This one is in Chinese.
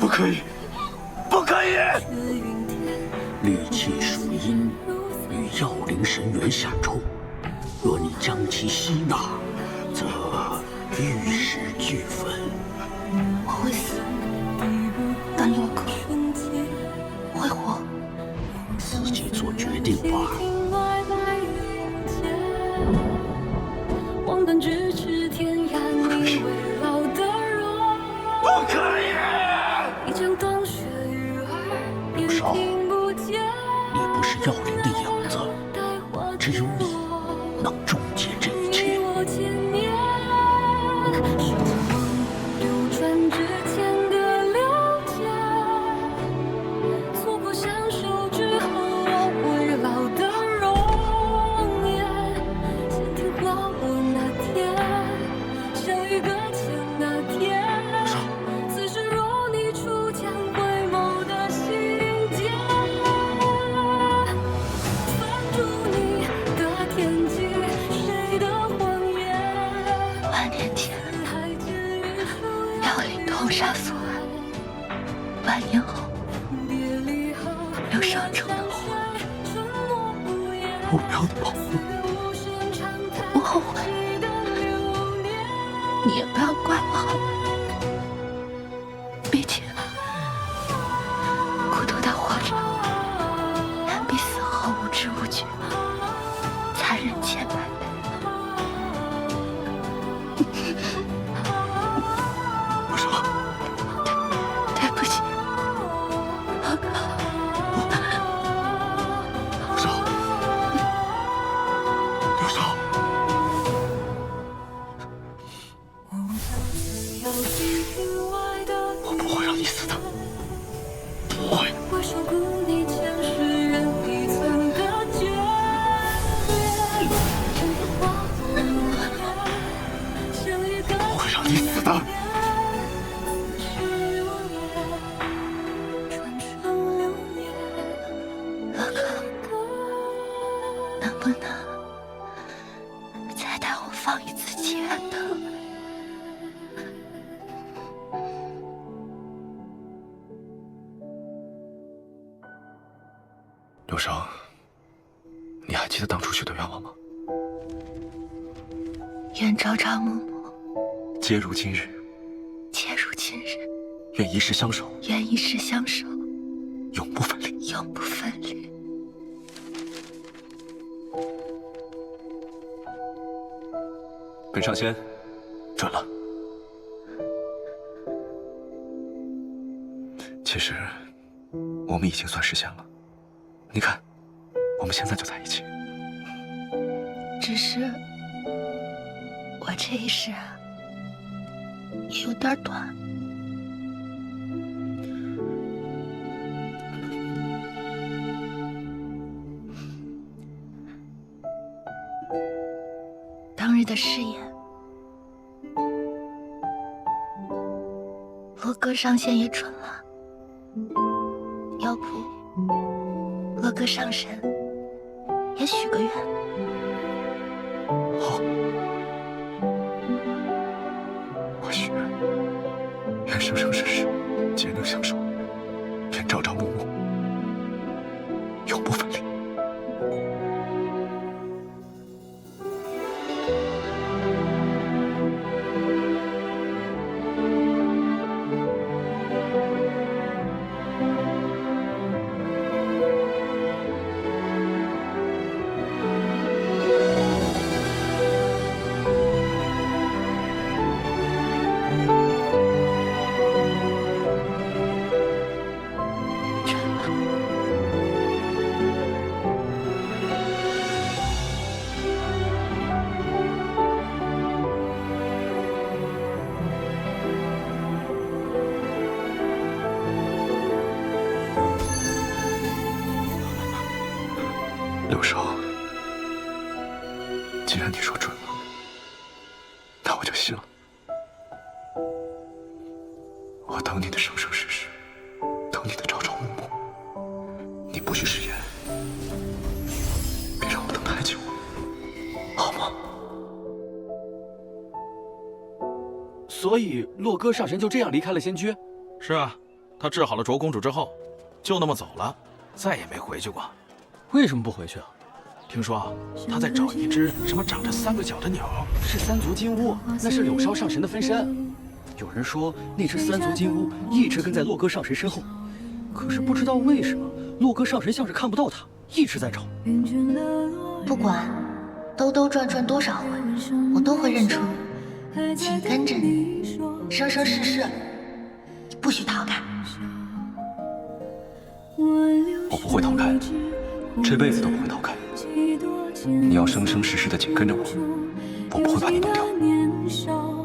不可以，不可以！行云天，戾气属阴，与药灵神元相冲。若你将其吸纳，则玉石俱焚。我会死，但洛克做决定吧。不可以！你不。是药灵的影子，只有你能终结这一切药灵痛杀所爱，万年后，留伤中的我。沉默不要跑！无声长叹我后悔，你也不要怪我能不能再带我放一次弃暗藤？刘生，你还记得当初许的愿望吗？愿朝朝暮暮，皆如今日，皆如今日，愿一世相守，愿一世相守，永不分离。永不分离。本上仙，准了。其实，我们已经算实现了。你看，我们现在就在一起。只是我这一世啊，也有点短。当日的誓言，罗哥上仙也蠢了。要不，罗哥上神也许个愿。好，我许愿，愿生生世世皆能相守，愿朝朝暮暮柳少，既然你说准了，那我就信了。我等你的生生世世，等你的朝朝暮暮，你不许食言，别让我等太久，好吗？所以洛哥上神就这样离开了仙居？是啊，他治好了卓公主之后，就那么走了，再也没回去过。为什么不回去啊？听说他在找一只什么长着三个脚的鸟。是三足金乌，那是柳梢上神的分身。有人说那只三足金乌一直跟在洛哥上神身后，可是不知道为什么洛哥上神像是看不到他，一直在找。不管兜兜转转多少回，我都会认出你，紧跟着你，生生世世，你不许逃开。我不会逃开，这辈子都不会逃开。你要生生世世的紧跟着我，我不会把你弄掉。